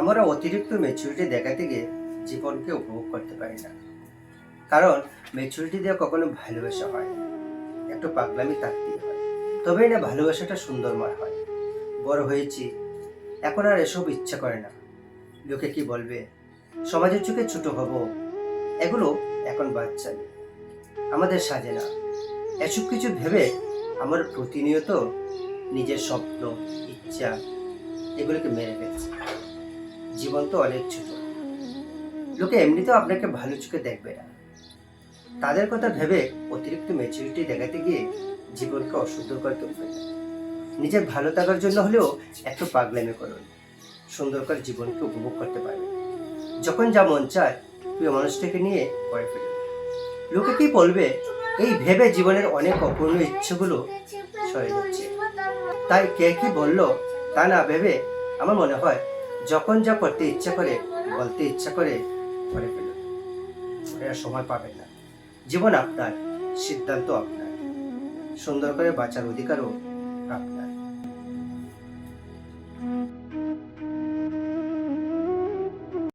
আমরা অতিরিক্ত ম্যাচুরিটি দেখাতে গিয়ে জীবনকে উপভোগ করতে পারি না। কারণ ম্যাচুরিটি দিয়ে কখনো ভালোবাসা হয় একটু পাগলামি থাকতেই হয়। তবেই না ভালোবাসাটা সুন্দরময় হয়। বড় হয়েছি, এখন আর এসব ইচ্ছা করে না। লোকে কি বলবে? সমাজের চোখে ছোট হব, এগুলো এখন বাচ্চা নেই। আমাদের সাজে না। এসব কিছু ভেবে আমার প্রতিনিয়ত নিজের স্বপ্ন, ইচ্ছা, এগুলোকে মেরে ফেলছে। জীবন তো অনেক ছোট। লোকে এমনিতেও আপনাকে ভালো চোখে দেখবে না। তাদের কথা ভেবে অতিরিক্ত ম্যাচুরিটি দেখাতে গিয়ে জীবনকে অশুদ্ধ করে তুলবে না। নিজের ভালো থাকার জন্য হলেও একটু পাগলামি করুন। সুন্দর করে জীবনকে উপভোগ করতে পারবেন। যখন যা মন চায়, প্রিয় মানুষটাকে নিয়ে করে ফেলুন। লোকে কি বলবে? এই ভেবে জীবনের অনেক অপূর্ণ ইচ্ছেগুলো সরে যাচ্ছে। তাই কে কি বলল তা না ভেবে আমার মনে হয় যখন যা করতে ইচ্ছা করে, বলতে ইচ্ছা করে করে ফেলুন। আর সময় পাবেন না। জীবন আপনার, সিদ্ধান্ত আপনার। সুন্দর করে বাঁচার অধিকারও আপনার।